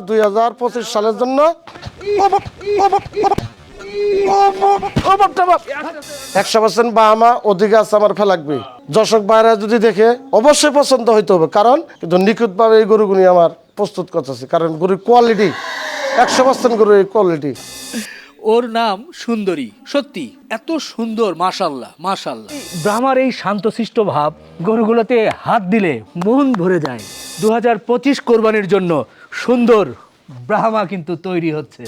দুই হাজার পঁচিশ সালের জন্য। একশো পার্সেন্ট বাহামা অধিক আছে আমার ফেলাকবি দর্শক বাইরা যদি দেখে, অবশ্যই পছন্দ হইতে হবে। কারণ কিন্তু নিখুঁতভাবে এই গরুগুনি আমার প্রস্তুত করতেছে। কারণ গরুর কোয়ালিটি একশো পার্সেন্ট গরুর কোয়ালিটি ওর নাম সুন্দরী। সত্যি, এত সুন্দর, মাশাল্লাহ মাশাল্লাহ। ব্রাহ্মার এই শান্তশিষ্ট ভাব গরুগুলোতে হাত দিলে মন ভরে যায়। দু হাজার পঁচিশ কোরবানির জন্য সুন্দর ব্রাহ্মা কিন্তু তৈরি হচ্ছে।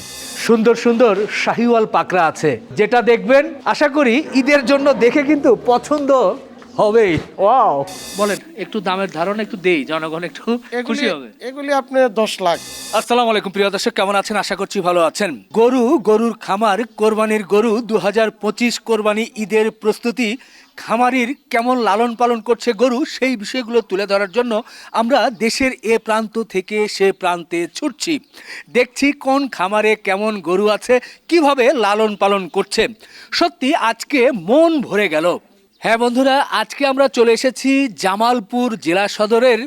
সুন্দর সুন্দর শাহিওয়াল পাকরা আছে। যেটা দেখবেন, আশা করি ঈদের জন্য দেখে কিন্তু পছন্দ হবেই। ওয়াও। বলেন একটু দামের ধারণা একটু দেই জনগণ একটু খুশি হবে। এগুলি আপনি দশ লাখ। আসসালামু আলাইকুম প্রিয় দর্শক কেমন আছেন? আশা করছি ভালো আছেন। গরু গরুর খামার কোরবানির গরু দু হাজার পঁচিশ কোরবানি ঈদের প্রস্তুতি খামারির কেমন লালন পালন করছে গরু সেই বিষয়গুলো তুলে ধরার জন্য আমরা দেশের এ প্রান্ত থেকে সে প্রান্তে ছুটছি। দেখছি কোন খামারে কেমন গরু আছে কীভাবে লালন পালন করছে। সত্যি আজকে মন ভরে গেল। হ্যাঁ বন্ধুরা, আজকে আমরা চলে এসেছি জামালপুর জেলা সদরের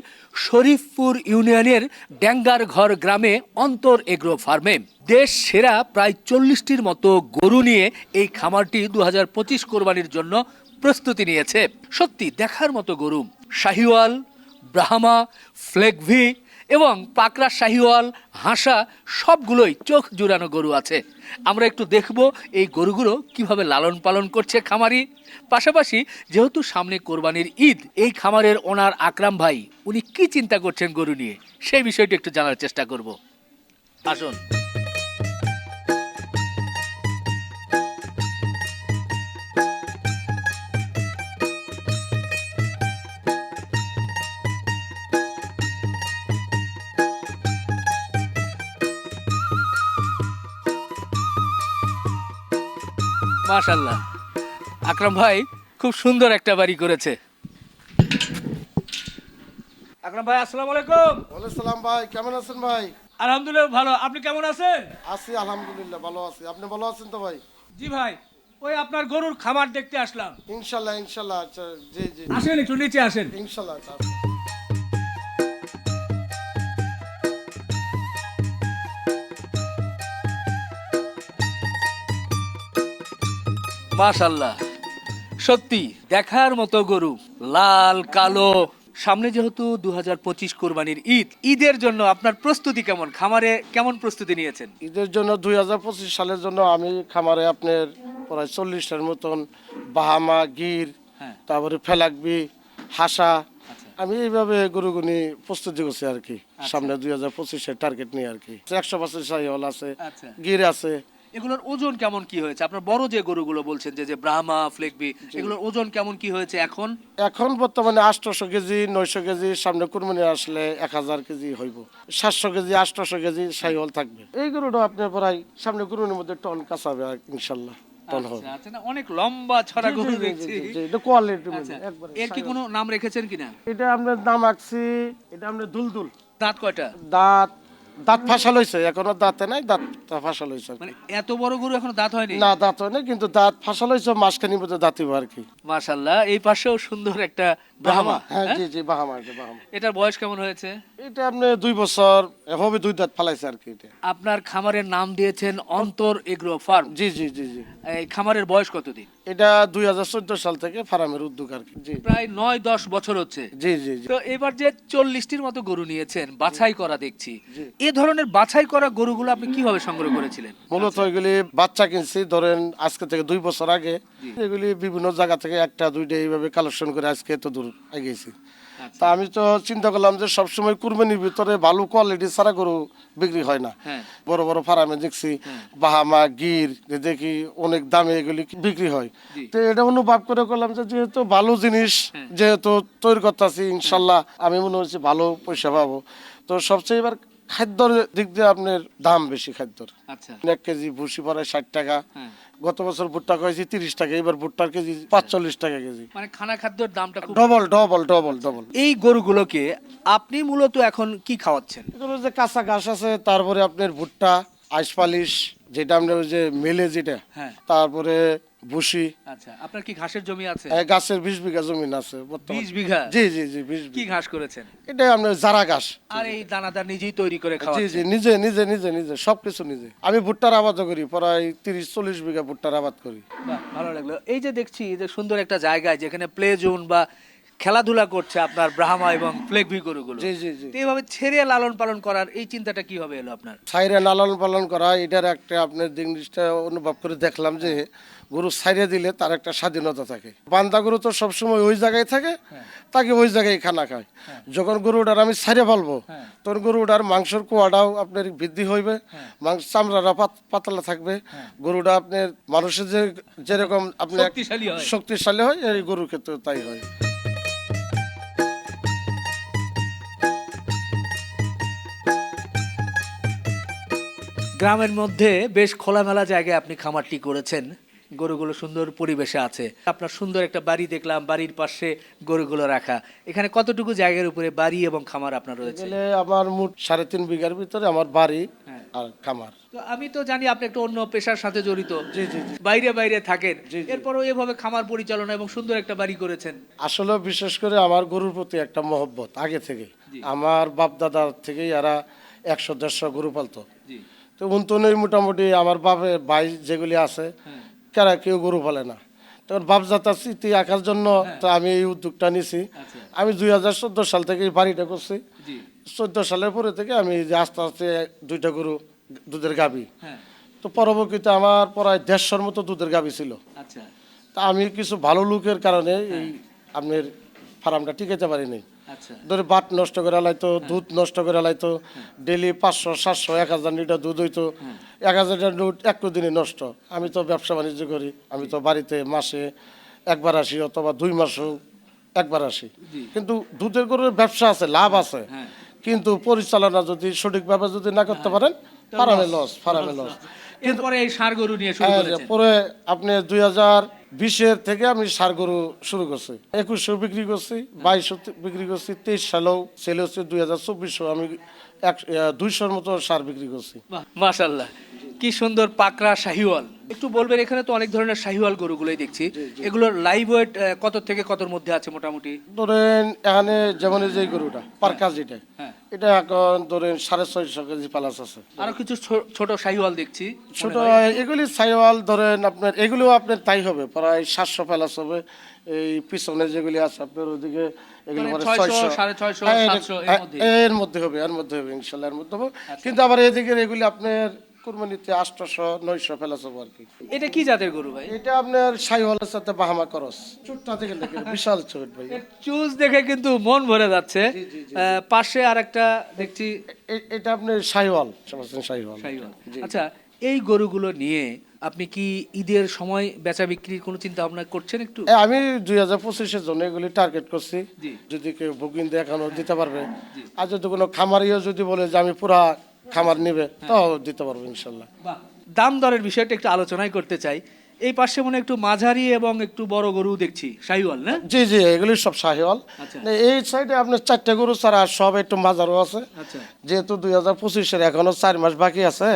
শরীফপুর ইউনিয়নের ড্যাঙ্গার ঘর গ্রামে অন্তর এগ্রো ফার্মে। দেশ সেরা প্রায় চল্লিশটির মতো গরু নিয়ে এই খামারটি দু হাজার পঁচিশ কোরবানির জন্য প্রস্তুতি নিয়েছে। সত্যি, দেখার মতো গরু। শাহিওয়াল, ব্রাহ্মা, ফ্লেগভি এবং পাকড়া, শাহিওয়াল, হাঁসা, সবগুলোই চোখ জুড়ানো গরু আছে। আমরা একটু দেখব এই গরুগুলো কীভাবে লালন পালন করছে খামারি। পাশাপাশি যেহেতু সামনে কোরবানির ঈদ, এই খামারের ওনার আকরাম ভাই, উনি কি চিন্তা করছেন গরু নিয়ে? সেই বিষয়টি একটু জানার চেষ্টা করব। আসুন। মাশাল্লাহ আকরাম ভাই খুব সুন্দর একটা বাড়ি করেছে। আকরাম ভাই আসসালামু আলাইকুম। ওয়ালাইকুম ভাই কেমন আছেন ভাই? আলহামদুলিল্লাহ ভালো। আপনি কেমন আছেন? আছি আলহামদুলিল্লাহ ভালো আছি। আপনি ভালো আছেন তো ভাই? জি ভাই ওই আপনার গরুর খামার দেখতে আসলাম। ইনশাল্লাহ ইনশাল্লাহ আচ্ছা জি জি। আসেন একটু নিচে আসেন। ইনশাল্লাহ মাশাল্লাহ সত্যি দেখার মতো গরু লাল কালো। সামনে যেহেতু দু হাজার পঁচিশ কোরবানির ঈদ ঈদের জন্য আপনার প্রস্তুতি কেমন? খামারে কেমন প্রস্তুতি নিয়েছেন? ঈদের জন্য দুই হাজার পঁচিশ সালের জন্য আমি খামারে আপনার প্রায় চল্লিশটার মতন বাহামা গির হ্যাঁ। তারপরে ফেলাকবি হাসা। আমি এইভাবে গরুগুনি প্রস্তুতি করছি আর কি। সামনে দুই হাজার পঁচিশের টার্গেট নিয়ে আর কি। একশো পার্সেন্ট সাইহল আছে আচ্ছা। গির আছে। এগুলোর ওজন কেমন কি হয়েছে? আপনার বড় যে গরুগুলো বলছেন যে যে ব্রাহ্মা ফ্লেকবি এগুলোর ওজন কেমন কি হয়েছে এখন? এখন বর্তমানে আটশোশো কেজি নয়শো কেজি সামনে কুরবানি আসলে এক হাজার কেজি হইব। সাতশো কেজি আটশোশো কেজি সাইহল থাকবে। এই গরুটা আপনার প্রায় সামনে কুরবানির মধ্যে টন কাঁচাবে ইনশাল্লাহ টন হবে। না অনেক লম্বা ছড়া গরু দেখছি। কোয়ালিটি এর কি কোনো নাম রেখেছেন কিনা? এটা আপনার দাম আঁকছি এটা আপনার দুলদুল। দাঁত কয়টা? দাঁত দাঁত ফাঁসাল হয়েছে এখনও দাঁতে নাই দাঁত ফাঁসাল হয়েছে মানে এত বড় গরু এখনও দাঁত হয়নি? না দাঁত হয় না কিন্তু দাঁত ফাঁসাল হয়েছে মাঝখানির মধ্যে দাঁতিব আর কি। মাশাল্লাহ এই পাশেও সুন্দর একটা ব্রাহ্মা হ্যাঁ হ্যাঁ? জি জি বাহামা বাহামা। এটার বয়স কেমন হয়েছে? এটা আপনি দুই বছর হবে দুই দাঁত ফালাইছে আর কি এটা। আপনার খামারের নাম দিয়েছেন অন্তর এগ্রো ফার্ম। জি জি জি জি। এই খামারের বয়স কতদিন? এটা দুই হাজার চোদ্দ সাল থেকে ফার্মের উদ্যোগ আর কি। প্রায় নয় দশ বছর হচ্ছে। জি জি জি। তো এবার যে চল্লিশটির মতো গরু নিয়েছেন বাছাই করা দেখছি। এ ধরনের বাছাই করা গরুগুলো আপনি কীভাবে সংগ্রহ করেছিলেন? মূলত এগুলি বাচ্চা কিনছি ধরেন আজকে থেকে দুই বছর আগে। এগুলি বিভিন্ন জায়গা থেকে একটা দুইটা এইভাবে কালেকশন করে আজকে এত দূর এগিয়েছি। তা আমি তো চিন্তা করলাম যে সবসময় কুরবানির ভিতরে ভালো কোয়ালিটি ছাড়া গরু বিক্রি হয় না। হ্যাঁ। বড় বড় ফার্মে দেখছি বাহামা গির দেখি অনেক দামে এগুলি বিক্রি হয়। তো এটা অনুভব করে করলাম যে যেহেতু ভালো জিনিস যেহেতু তৈরি করতেছি ইনশাল্লাহ আমি মনে হচ্ছে ভালো পয়সা পাবো। তো সবচেয়ে এবার খাদ্যর দিক দিয়ে আপনার দাম বেশি খাদ্যর। আচ্ছা। এক কেজি ভুসি পরে ষাট টাকা। হ্যাঁ। গত বছর ভুট্টা কয়েছি তিরিশ টাকা এবার ভুট্টার কেজি পাঁচচল্লিশ টাকা কেজি। মানে খানা খাদ্যের দামটা ডবল ডবল ডবল ডবল। এই গরুগুলোকে আপনি মূলত এখন কি খাওয়াচ্ছেন? এগুলো যে কাঁচা ঘাস আছে তারপরে আপনার ভুট্টা আইস পালিশ যেটা আমরা ওই যে মেলে যেটা হ্যাঁ। তারপরে ভুসি। আচ্ছা আপনার কি ঘাসের জমি আছে? গাছের বিশ বিঘা জমি আছে বর্তমানে। বিশ বিঘা? জি জি জি বিশ কি ঘাস করেছেন? এটা আমরা জারা ঘাস। আর এই দানাদার নিজেই তৈরি করে খাওয়া জি জি নিজে নিজে নিজে নিজে সবকিছু নিজে। আমি ভুট্টার আবাদ করি প্রায় তিরিশ চল্লিশ বিঘা ভুট্টার আবাদ করি। ভালো লাগল। এই যে দেখছি যে সুন্দর একটা জায়গায় যেখানে প্লে জোন বা খেলাধুলা করছে আপনার ব্রাহ্মা এবং ফ্লেগবি গরুগুলো। জি জি জি। এইভাবে ছেড়ে লালন পালন করার এই চিন্তাটা কীভাবে এলো আপনার? সাইরে লালন পালন করা এটার একটা আপনার জিনিসটা অনুভব করে দেখলাম যে গরু সাইরে দিলে তার একটা স্বাধীনতা থাকে। বান্দা গরু তো সবসময় ওই জায়গায় থাকে তাকে ওই জায়গায় খানা খায়। যখন গরু গরুটার আমি সাইরে ফেলব তখন গরুটার মাংসের কোয়াটাও আপনার বৃদ্ধি হইবে মাংস চামড়াটা পাত- পাতলা থাকবে। গরুটা আপনার মানুষের যে যেরকম আপনার শক্তিশালী হয়। এই গরুর ক্ষেত্রে তাই হয়। গ্রামের মধ্যে বেশ খোলামেলা জায়গায় আপনি খামারটি করেছেন। গরুগুলো সুন্দর পরিবেশে আছে। আপনার সুন্দর একটা বাড়ি দেখলাম বাড়ির পাশে গরুগুলো রাখা। এখানে কতটুকু জায়গার উপরে বাড়ি এবং খামার আপনার রয়েছে? আমার মোট সাড়ে তিন বিঘার ভিতরে আমার বাড়ি হ্যাঁ। আর খামার। তো আমি তো জানি আপনি একটা অন্য পেশার সাথে জড়িত। বাইরে বাইরে থাকেন। এরপরও এভাবে খামার পরিচালনা এবং সুন্দর একটা বাড়ি করেছেন। আসলে বিশেষ করে আমার গরুর প্রতি একটা মহব্বত আগে থেকে। আমার বাপ দাদার থেকেই এরা একশো দেড়শো গরু পালতো। তো উন্তনেই মোটামুটি আমার বাপের ভাই যেগুলি আছে কারা কেউ গরু পালে না। তখন বাপজাতার স্মৃতি আঁকার জন্য তো আমি এই উদ্যোগটা নিছি। আচ্ছা। আমি দুই হাজার চোদ্দ সাল থেকে এই বাড়িটা করছি। চোদ্দ সালের পরে থেকে আমি যে আস্তে আস্তে দুইটা গরু দুধের গাবি হ্যাঁ। তো পরবর্তীতে আমার প্রায় দেড়শোর মতো দুধের গাবি ছিল। আচ্ছা। তা আমি কিছু ভালো লোকের কারণে এই আপনার ফার্মটা টিকাইতে পারিনি। ধরে বাট নষ্ট করে লাইতো দুধ নষ্ট করে লাইতো ডেলি পাঁচশো সাতশো এক হাজার লিটার দুধ হইতো। এক হাজার লিটার দুধ একটু দিনে নষ্ট। আমি তো ব্যবসা বাণিজ্য করি আমি তো বাড়িতে মাসে একবার আসি অথবা দুই মাসও একবার আসি। কিন্তু দুধের গরুর ব্যবসা আছে লাভ আছে। হ্যাঁ। কিন্তু পরিচালনা যদি সঠিকভাবে যদি না করতে পারেন ফার্মে লস ফার্মে লস এরপরে এই সার গরু নিয়ে শুরু হ্যাঁ, করেছেন। পরে আপনি দুই হাজার বিশের থেকে আমি সার গরু শুরু করছি। একুশশো বিক্রি করছি বাইশশো বিক্রি করছি তেইশ সালেও সেল হচ্ছে দুই হাজার চব্বিশশো। আমি এক দুইশোর মতো সার বিক্রি করছি। বাহ, মাশাল্লাহ কি সুন্দর পাকরা শাহিওয়াল। একটু বলবেন এখানে তো অনেক ধরনের শাহিওয়াল গরুগুলোই দেখছি। এগুলোর লাইভ ওয়েট কত থেকে কতর মধ্যে আছে মোটামুটি? ধরেন এখানে যেমন এই যে গরুটা পার কেজিটা হ্যাঁ। এটা এখন ধরেন সাড়ে ছয়শো কেজি প্লাস আছে। আরও কিছু ছোট শাহিওয়াল দেখছি ছোট এগুলি সাইওয়াল ধরেন আপনার এগুলো আপনার তাই হবে প্রায় সাতশো প্লাস হবে। এই পিছনে যেগুলি আছে আপনার ওদিকে এগুলি মানে পরে 600, 600 সাড়ে ছয়শো, হ্যাঁ, এর- হ্যাঁ, মধ্যে। এর মধ্যে হবে এর মধ্যে হবে ইনশাল্লাহ এর মধ্যে হবে। কিন্তু আবার এদিকে এগুলি আপনার কুরবানিতে আটশোশো নয়শো আর কি। এটা কি জাতের গরু ভাই? এটা আপনার সাইওয়ালের সাথে বাহামা করস। চুটটা বিশাল চুট ভাই। চুজ দেখে কিন্তু মন ভরে যাচ্ছে। পাশে আর একটা দেখছি এটা আপনার সমস্ত সাইওয়াল শাহিওয়াল। আচ্ছা এই গরুগুলো নিয়ে আপনি কি ঈদের সময় বেচা বিক্রির কোনো চিন্তা ভাবনা করছেন একটু? আমি দুই হাজার পঁচিশের জন্য এগুলি টার্গেট করছি। যদি কেউ বুকিং দেখানো দিতে পারবে। আর যদি কোনো খামারিও যদি বলে যে আমি পুরা খামার নিবে তাও দিতে পারব ইনশাল্লাহ। দাম দরের বিষয়টা একটু আলোচনাই করতে চাই। এই পাশে মনে একটু মাঝারি এবং একটু বড় গরু দেখছি শাহিওয়াল না? জি জি এগুলি সব শাহিওয়াল। আচ্ছা। এই সাইডে আপনার চারটে গরু ছাড়া সব একটু মাঝারও আছে। আচ্ছা। যেহেতু দুই হাজার পঁচিশের এখনও চার মাস বাকি আছে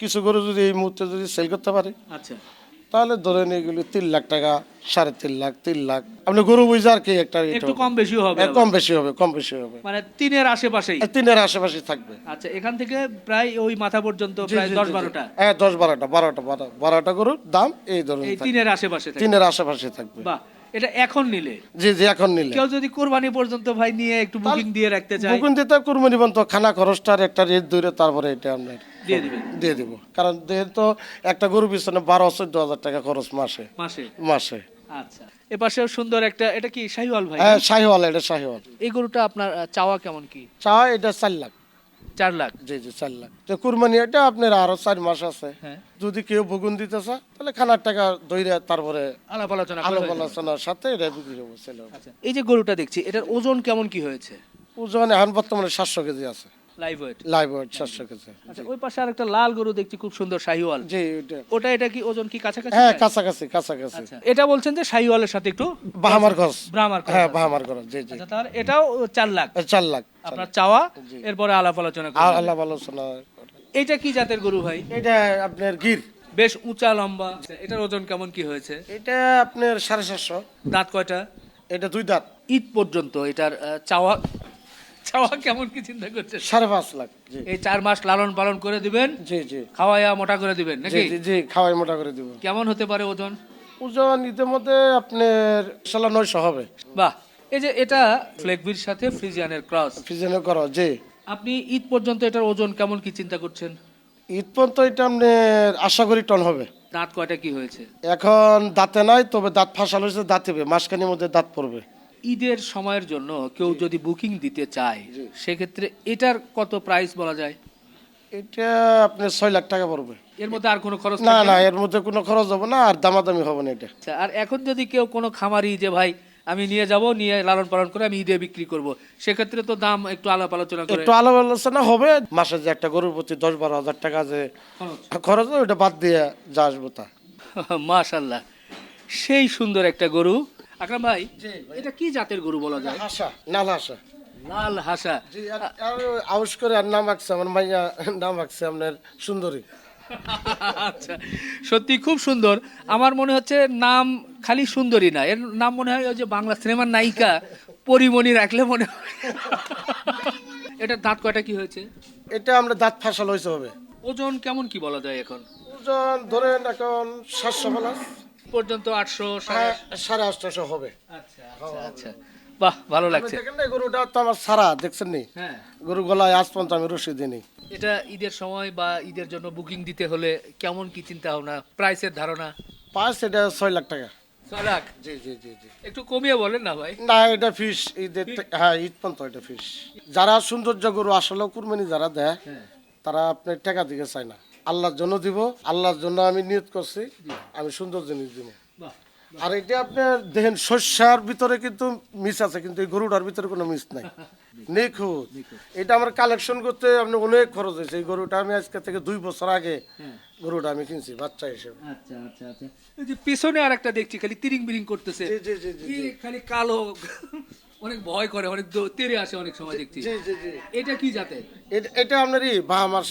কিছু গরু যদি এই মুহূর্তে যদি সেল করতে পারি। আচ্ছা। তাহলে ধরেন এগুলি তিন লাখ টাকা সাড়ে তিন লাখ তিন লাখ। আপনি গরু বুঝে আর কি একটা একটু কম বেশি হবে কম বেশি হবে কম বেশি হবে। মানে তিনের আশেপাশেই? তিনের আশেপাশে থাকবে। আচ্ছা এখান থেকে প্রায় ওই মাথা পর্যন্ত প্রায় দশ। বারোটা? হ্যাঁ দশ বারোটা বারোটা বারো বারোটা গরুর দাম এই ধরুন তিনের আশেপাশে। তিনের আশেপাশে থাকবে। বাহ। এটা এখন নিলে। জি জি এখন নিলে। কেউ যদি কোরবানি পর্যন্ত ভাই নিয়ে একটু বুকিং দিয়ে রাখতে চায়। বুকুন দিতে কুরবানি বন্ধ খানা খরচটার একটা রেট ধরে তারপরে এটা আপনার দিয়ে দিবেন দিয়ে দিব। কারণ যেহেতু একটা গরু পিছনে বারো চোদ্দ হাজার টাকা খরচ মাসে। মাসে? মাসে। আচ্ছা। এপাশেও সুন্দর একটা এটা কি শাহিওয়াল ভাই? হ্যাঁ শাহিওয়াল এটা শাহিওয়াল। এই গরুটা আপনার চাওয়া কেমন কি? চাওয়া এটা চার লাখ। চার লাখ। জি জি চার লাখ। তো কুরবানি এটা আপনার আরও চার মাস আছে। হ্যাঁ। যদি কেউ ভুগুন দিতে চায় তাহলে খানার টাকা দইরা তারপরে আলাপ আলোচনা আলাপ আলো আলোচনার সাথে এটা বিক্রি হবে। আচ্ছা এই যে গরুটা দেখছি এটার ওজন কেমন কি হয়েছে? ওজন এখন বর্তমানে সাতশো কেজি আছে। লাইভ ওয়েট লাইভ ওয়েট সাতশো কেজি আচ্ছা ওই পাশে আরেকটা লাল গরু দেখছি খুব সুন্দর শাহিওয়াল। জি ওটা এটা কি ওজন কি কাছাকাছি? হ্যাঁ কাছাকাছি কাছাকাছি। আচ্ছা এটা বলছেন যে শাহিওয়ালের সাথে একটু বাহামার খরচ। ব্রাহ্মার হ্যাঁ বাহামার খরচ জি জি। আচ্ছা তাহলে এটাও চার লাখ। চার লাখ আপনার চাওয়া এরপরে আলাপ আলোচনা আর আলোচনা করে। এইটা কি জাতের গরু ভাই? এটা আপনার গির। বেশ উঁচা লম্বা। এটার ওজন কেমন কি হয়েছে? এটা আপনার সাড়ে সাতশো। দাঁত কয়টা? এটা দুই দাঁত। ঈদ পর্যন্ত এটার চাওয়া চাওয়া কেমন কি চিন্তা করছেন? সাড়ে পাঁচ লাখ এই চার মাস লালন পালন করে দিবেন? জি জি। খাওয়াইয়া মোটা করে দিবেন নাকি? জি জি খাওয়াই মোটা করে দিব। কেমন হতে পারে ওজন? ওজন ইতিমধ্যে আপনার সালা নয়শো হবে। বাহ। এই যে এটা ফ্লেগবির সাথে ফ্রিজিয়ানের ক্রস। ফিজনে করো জি। আপনি ঈদ পর্যন্ত এটার ওজন কেমন কি চিন্তা করছেন? ঈদ পর্যন্ত এটা আপনার আশা করি টন হবে। দাঁত কয়টা কি হয়েছে? এখন দাঁতে নাই তবে দাঁত ফাঁসাল হয়েছে দাঁত হবে মাসখানির মধ্যে দাঁত পড়বে। ঈদের সময়ের জন্য কেউ যদি বুকিং দিতে চায় সেক্ষেত্রে এটার কত প্রাইস বলা যায়? এটা আপনার ছয় লাখ টাকা পড়বে। এর মধ্যে আর কোনো খরচ না না এর মধ্যে কোনো খরচ হবে না আর দামাদামি হবে না এটা। আচ্ছা, আর এখন যদি কেউ কোনো খামারি যে ভাই আমি নিয়ে যাব নিয়ে লালন পালন করে আমি ঈদে বিক্রি করব সেক্ষেত্রে তো দাম একটু আলাপ আলোচনা একটু আলাপ আলোচনা হবে মাসে যে একটা গরুর প্রতি দশ বারো হাজার টাকা যে খরচ। হয়, ওটা বাদ দিয়ে যা আসব তা। মাশাল্লাহ সেই সুন্দর একটা গরু আকরাম ভাই এটা কি জাতের গরু বলা যায়? হাসা নাল হাসা লাল হাসা জি আর আউস করে আর নাম আঁকছে আমার মাইয়া নাম আঁকছে আপনার সুন্দরী। আচ্ছা সত্যি খুব সুন্দর। আমার মনে হচ্ছে নাম খালি সুন্দরী না এর নাম মনে হয় ওই যে বাংলা সিনেমার নায়িকা পরিমণি রাখলে মনে হয়। এটা দাঁত কয়টা কি হয়েছে? এটা আমরা দাঁত ফাঁসাল হয়েছে হবে। ওজন কেমন কি বলা যায় এখন? ওজন ধরেন এখন সাতশো প্লাস পর্যন্ত আটশো হ্যাঁ, সাড়ে আটশোশো হবে। আচ্ছা আচ্ছা আচ্ছা। বাহ ভালো লাগছে। গরুটা তো আমার সারা দেখছেন নি? হ্যাঁ। গরু গলায় আজ পর্যন্ত আমি রসিদ দিইনি। এটা ঈদের সময় বা ঈদের জন্য বুকিং দিতে হলে কেমন কি চিন্তা ভাবনা? প্রাইসের ধারণা? পাঁচ এটা ছয় লাখ টাকা। ছয় লাখ? জি জি জি জি। একটু কমিয়ে বলেন না ভাই। না এটা ফিস ঈদের হ্যাঁ ঈদ পর্যন্ত এটা ফিস। যারা সৌন্দর্য গরু আসলেও কুরবানি যারা দেয় তারা আপনার টাকা দিকে চায় না। আল্লাহর জন্য দিব আল্লাহর জন্য আমি নিয়ত করছি আমি সুন্দর জিনিস দিব। আর এটা আপনার দেখেন শস্যার ভিতরে কিন্তু মিস আছে কিন্তু এই গরুটার ভিতরে কোনো মিস নাই। নিখুঁত। এটা আমার কালেকশন করতে আপনি অনেক খরচ হয়েছে। এই গরুটা আমি আজকে থেকে দুই বছর আগে গরুটা আমি কিনছি বাচ্চা হিসেবে। আচ্ছা আচ্ছা আচ্ছা। এই যে পিছনে আর একটা দেখছি খালি তিরিং বিরিং করতেছে। জি, জি, খালি কালো? অনেক ভয় করে অনেক তেড়ে আসে অনেক সময় দেখছি। এটা কি জাতে এটা- আপনারই বাহামাস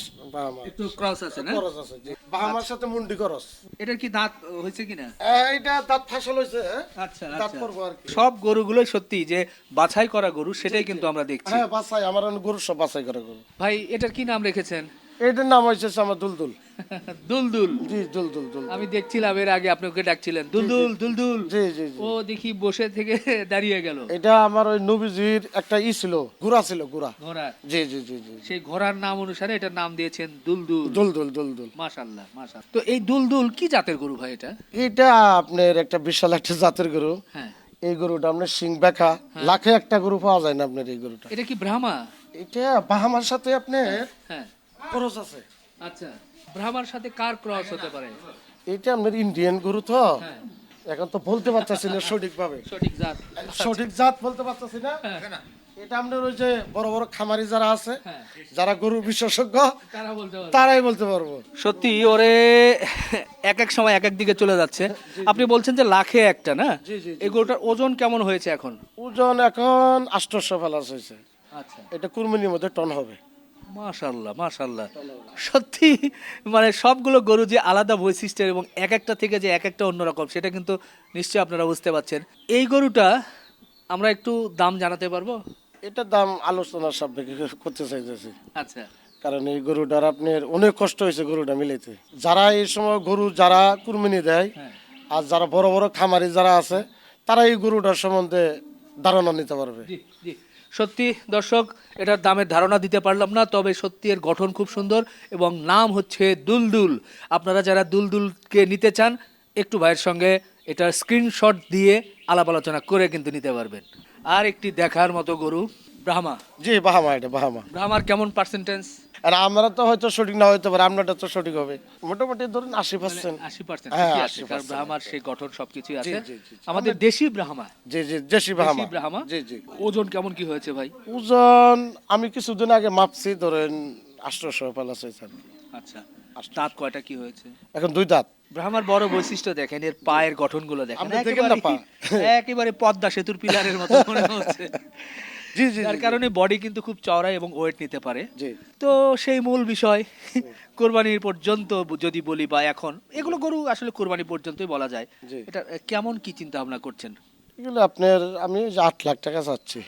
একটু ক্রস আছে না? খরচ আছে জি। বাহামার সাথে মুন্ডি খরচ এটার কি দাঁত হয়েছে কিনা? এইটা দাঁত ফাঁসল হয়েছে আচ্ছা দাঁত আচ্ছা। পড়ব আর কি। সব গরুগুলোই সত্যি যে বাছাই করা গরু সেটাই কিন্তু আমরা দেখছি। হ্যাঁ বাসাই আমার গরু সব বাছাই করা গরু। ভাই এটার কি নাম রেখেছেন? এইটার নাম হয়েছে আমার দুলদুল। দুলদুল? জি দুলদুল দুল আমি দেখছিলাম এর আগে আপনি ওকে ডাকছিলেন। দুলদুল দুলদুল। জি জি ও দেখি বসে থেকে দাঁড়িয়ে গেল। এটা আমার ওই নবীজির একটা ই ছিল গুড়া ছিল গুড়া ঘোড়া। জি জি জি জি। সেই ঘোড়ার নাম অনুসারে এটার নাম দিয়েছেন দুলদুল। দুলদুল দুলদুল। মাশাল্লাহ মাশাল্লাহ তো এই দুলদুল কি জাতের গরু ভাই এটা? এটা আপনার একটা বিশাল একটা জাতের গরু। হ্যাঁ। এই গরুটা আপনার সিং বেখা লাখে একটা গরু পাওয়া যায় না আপনার এই গরুটা। এটা কি ব্রাহ্মা? এটা বাহামার সাথে আপনার হ্যাঁ। খরচ আছে। আচ্ছা ব্রাহ্মার সাথে কার ক্রস হতে পারে? এটা আপনার ইন্ডিয়ান গরু তো। হ্যাঁ। এখন তো বলতে পারতেছি না সঠিকভাবে। সঠিক জাত। সঠিক জাত বলতে পারতেছি না। এটা আপনার ওই যে বড় বড় খামারি যারা আছে হ্যাঁ। যারা গরু বিশেষজ্ঞ তারা বলতে পারে তারাই বলতে পারব। সত্যি ওরে এক এক সময় এক এক দিকে চলে যাচ্ছে। আপনি বলছেন যে লাখে একটা না। এই গরুটার ওজন কেমন হয়েছে এখন? ওজন এখন আষ্টশো প্লাস হয়েছে। আচ্ছা। এটা কুরবানির মধ্যে টন হবে। মাশাল্লাহ মাশাল্লাহ সত্যি মানে সবগুলো গরু যে আলাদা বৈশিষ্ট্যের এবং এক একটা থেকে যে এক একটা অন্যরকম সেটা কিন্তু নিশ্চয়ই আপনারা বুঝতে পারছেন। এই গরুটা আমরা একটু দাম জানাতে পারব? এটার দাম আলোচনার সাপেক্ষে করতে চাইতেছি। আচ্ছা। কারণ এই গরুটার আপনার অনেক কষ্ট হয়েছে গরুটা মিলাইতে। যারা এই সময় গরু যারা কুরবানি দেয় হ্যাঁ। আর যারা বড় বড় খামারি যারা আছে তারা এই গরুটার সম্বন্ধে ধারণা নিতে পারবে। সত্যি দর্শক এটার দামের ধারণা দিতে পারলাম না তবে সত্যি এর গঠন খুব সুন্দর এবং নাম হচ্ছে দুলদুল। আপনারা যারা দুলদুলকে নিতে চান একটু ভাইয়ের সঙ্গে এটার স্ক্রিনশট দিয়ে আলাপ আলোচনা করে কিন্তু নিতে পারবেন। আর একটি দেখার মতো গরু ব্রাহ্মা। জি বাহামা এটা বাহামা ব্রাহ্মার কেমন পার্সেন্টেজ আর আমরা তো হয়তো সঠিক না পারে আপনারটা তো সঠিক হবে। মোটামুটি ধরুন আশি পার্সেন্ট আশি পার্সেন্ট হ্যাঁ, আছে 80% ব্রাহ্মার সেই গঠন আছে। আমাদের দেশি ব্রাহ্মা। জি জি দেশি দেশি ব্রাহ্মা? জি জি। ওজন কেমন কি হয়েছে ভাই? ওজন আমি কিছুদিন আগে মাপছি ধরেন আষ্টশো প্লাস হয়েছে আর আচ্ছা দাঁত কয়টা কি হয়েছে? এখন দুই দাঁত। ব্রাহ্মার বড় বৈশিষ্ট্য দেখেন এর পায়ের গঠনগুলো দেখেন। একেবারে পদ্মা সেতুর পিলারের মতো মনে হচ্ছে। জি, জি, যার কারণে বডি কিন্তু খুব চওড়া এবং ওয়েট নিতে পারে। তো সেই মূল বিষয় কোরবানির পর্যন্ত যদি বলি বা এখন এগুলো গরু আসলে কোরবানি পর্যন্তই বলা যায়। এটা কেমন কি চিন্তা ভাবনা করছেন? এগুলো আপনার আমি আট লাখ টাকা চাচ্ছি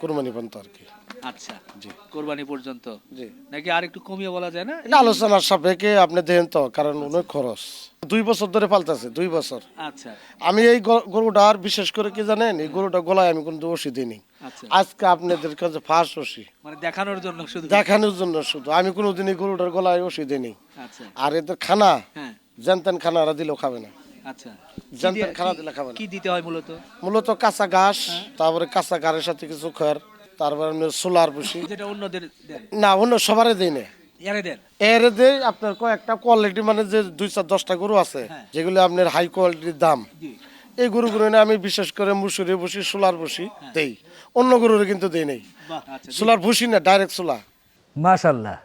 কোরবানি পর্যন্ত আর কি। আচ্ছা জি। কোরবানি পর্যন্ত। জি। নাকি আর একটু কমিয়ে বলা যায় না? এটা আলোচনার সাপেক্ষে আপনি দেন তো কারণ অনেক খরচ। দুই বছর ধরে পাল্টাছে দুই বছর। আচ্ছা। আমি এই গ- গরুটার বিশেষ করে কি জানেন এই গরুটা গলায় আমি কোনো ওষি দিইনি। আচ্ছা। আজকে আপনাদের কাছে ফার্স্ট ওষি মানে দেখানোর জন্য শুধু? দেখানোর জন্য শুধু। আমি কোনোদিন এই গরুটার গলায় ওষি দিইনি। আচ্ছা। আর এদের খানা হ্যাঁ। জানতেন খানা এরা দিলেও খাবে না। আচ্ছা। জানতেন খানা দিলে খাবে না। কি দিতে হয় মূলত? মূলত কাঁচা ঘাস হ্যাঁ। তারপরে কাঁচা ঘাসের সাথে কিছু খড়। তারপরে আপনার সোলার বসি। যেটা অন্যদের দেন না অন্য সবারই দিই না। দেন। এর দেই আপনার কয়েকটা কোয়ালিটি মানে যে দুই চার দশটা গরু আছে হ্যাঁ। যেগুলো আপনার হাই কোয়ালিটির দাম। এই গরুগুলো আমি বিশেষ করে মুসুরি বসি সোলার বসি দেই। অন্য গরুর কিন্তু দেই নেই। বাহ আচ্ছা। সোলার বসি না ডাইরেক্ট সোলা মাশাল্লাহ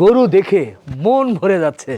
গরু দেখে মন ভরে যাচ্ছে।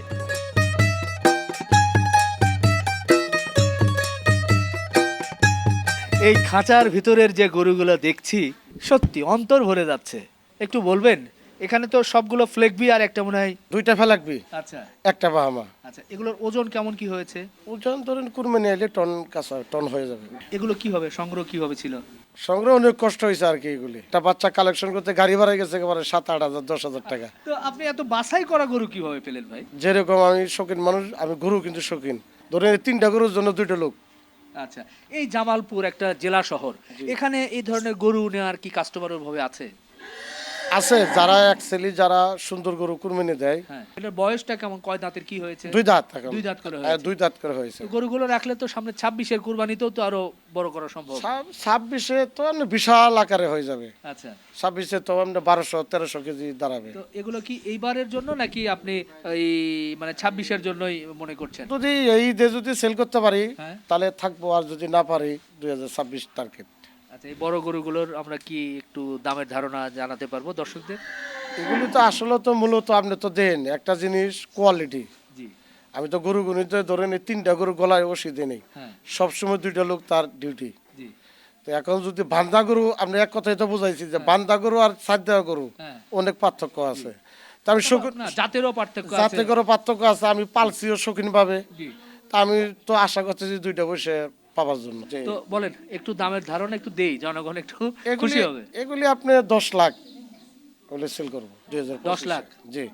এই খাঁচার ভিতরের যে গরুগুলো দেখছি সত্যি অন্তর ভরে যাচ্ছে। একটু বলবেন এখানে তো সবগুলো ফ্লেগবি আর একটা মনে হয় দুইটা ফেলাকবি আচ্ছা। একটা বাহামা। আচ্ছা এগুলোর ওজন কেমন কি হয়েছে? ওজন ধরেন কুরবানি আইলে টন কাঁচা টন হয়ে যাবে। এগুলো কীভাবে সংগ্রহ কীভাবে ছিল? সংগ্রহ অনেক কষ্ট হয়েছে আর কি এগুলি। একটা বাচ্চা কালেকশন করতে গাড়ি ভাড়া গেছে একেবারে সাত আট হাজার দশ হাজার টাকা। তো আপনি এত বাছাই করা গরু কীভাবে পেলেন ভাই? যেরকম আমি শৌখিন মানুষ আমি গরু কিন্তু শৌখিন। ধরেন তিনটা গরুর জন্য দুইটা লোক। আচ্ছা এই জামালপুর একটা জেলা শহর। এখানে এই ধরনের গরু নেওয়ার কি কাস্টমারের ভাবে আছে? আছে যারা অ্যাকচুয়ালি যারা সুন্দর গরু কুরবানি দেয়। হ্যাঁ। এটার বয়সটা কেমন? কয় দাঁতের কি হয়েছে? দুই দাঁত এখন। দুই দাঁত করে হ্যাঁ, হয়েছে। দুই দাঁত করে হয়েছে। গরুগুলো রাখলে তো সামনে ছাব্বিশের কুরবানিতেও তো আরও বড় করা সম্ভব। ছাব- ছাব্বিশে তো বিশাল আকারে হয়ে যাবে। আচ্ছা। ছাব্বিশে তো আপনি বারোশো তেরোশো কেজি দাঁড়াবে। তো এগুলো কি এইবারের জন্য নাকি আপনি এই মানে ছাব্বিশের জন্যই মনে করছেন? যদি এই দিয়ে যদি সেল করতে পারি হ্যাঁ। তাহলে থাকব আর যদি না পারি দুই হাজার ছাব্বিশ টার্গেট আচ্ছা এই বড় গরুগুলোর আমরা কি একটু দামের ধারণা জানাতে পারব দর্শকদের? এগুলি তো আসলে তো মূলত আপনি তো দেন একটা জিনিস কোয়ালিটি জি। আমি তো গরু গুনিতে ধরেন এই তিনটা গরু গলায় নেই। হ্যাঁ। সবসময় দুইটা লোক তার ডিউটি জি। তো এখন যদি বান্দা গরু আপনি এক কথাই তো বুঝাইছি যে বান্দা গরু আর সাদ্যা গরু হ্যাঁ। অনেক পার্থক্য আছে। তা আমি জাতেরও পার্থক্য আছে। পার্থক্য আছে আমি পালছিও শৌখিন ভাবে তা আমি তো আশা করছি যে দুইটা বসে পাওয়ার জন্য। যে তো বলেন একটু দামের ধারণা একটু দেই জনগণ একটু খুশি হবে। এগুলি আপনি দশ লাখ হলে সেল করব 10 লাখ? জি।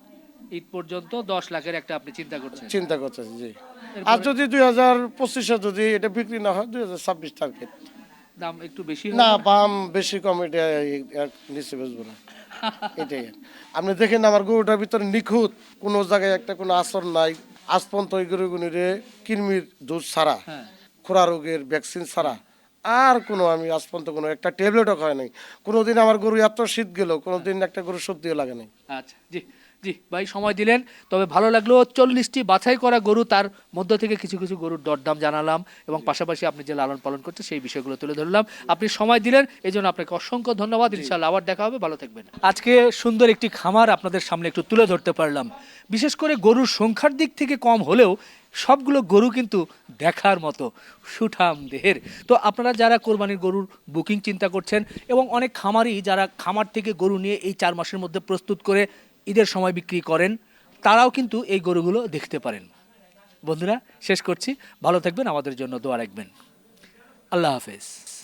ঈদ পর্যন্ত দশ লাখের একটা আপনি চিন্তা করছেন? চিন্তা করতেছি জি। আর যদি দুই হাজার পঁচিশে যদি এটা বিক্রি না হয় দুই হাজার ছাব্বিশ টার্গেট দাম একটু বেশি না বেশি কম এটা নিচে বেচবো না। এটাই। আপনি দেখেন আমার গরুটার ভিতরে নিখুঁত কোনো জায়গায় একটা কোনো আসর নাই। আজ পর্যন্ত ওই গরুগুনিরে কৃমির দুধ ছাড়া। হ্যাঁ। খোরা রোগের ভ্যাকসিন ছাড়া আর কোনো আমি আজ পর্যন্ত কোনো, একটা ট্যাবলেটও খাই নাই। কোনোদিন আমার গরু এত শীত গেল, কোনোদিন একটা গরু সর্দিও লাগে নাই। আচ্ছা জি। জি ভাই সময় দিলেন তবে ভালো লাগল চল্লিশটি বাছাই করা গরু তার মধ্য থেকে কিছু কিছু গরুর দরদাম জানালাম এবং পাশাপাশি আপনি যে লালন পালন করছেন সেই বিষয়গুলো তুলে ধরলাম। আপনি সময় দিলেন এই জন্য আপনাকে অসংখ্য ধন্যবাদ। ইনশাল্লাহ আবার দেখা হবে ভালো থাকবেন। আজকে সুন্দর একটি খামার আপনাদের সামনে একটু তুলে ধরতে পারলাম। বিশেষ করে গরুর সংখ্যার দিক থেকে কম হলেও সবগুলো গরু কিন্তু দেখার মতো সুঠাম দেহের। তো আপনারা যারা কোরবানির গরুর বুকিং চিন্তা করছেন এবং অনেক খামারই যারা খামার থেকে গরু নিয়ে এই চার মাসের মধ্যে প্রস্তুত করে ঈদের সময় বিক্রি করেন, তারাও কিন্তু এই গরুগুলো দেখতে পারেন। বন্ধুরা, শেষ করছি। ভালো থাকবেন, আমাদের জন্য দোয়া রাখবেন। আল্লাহ হাফেজ।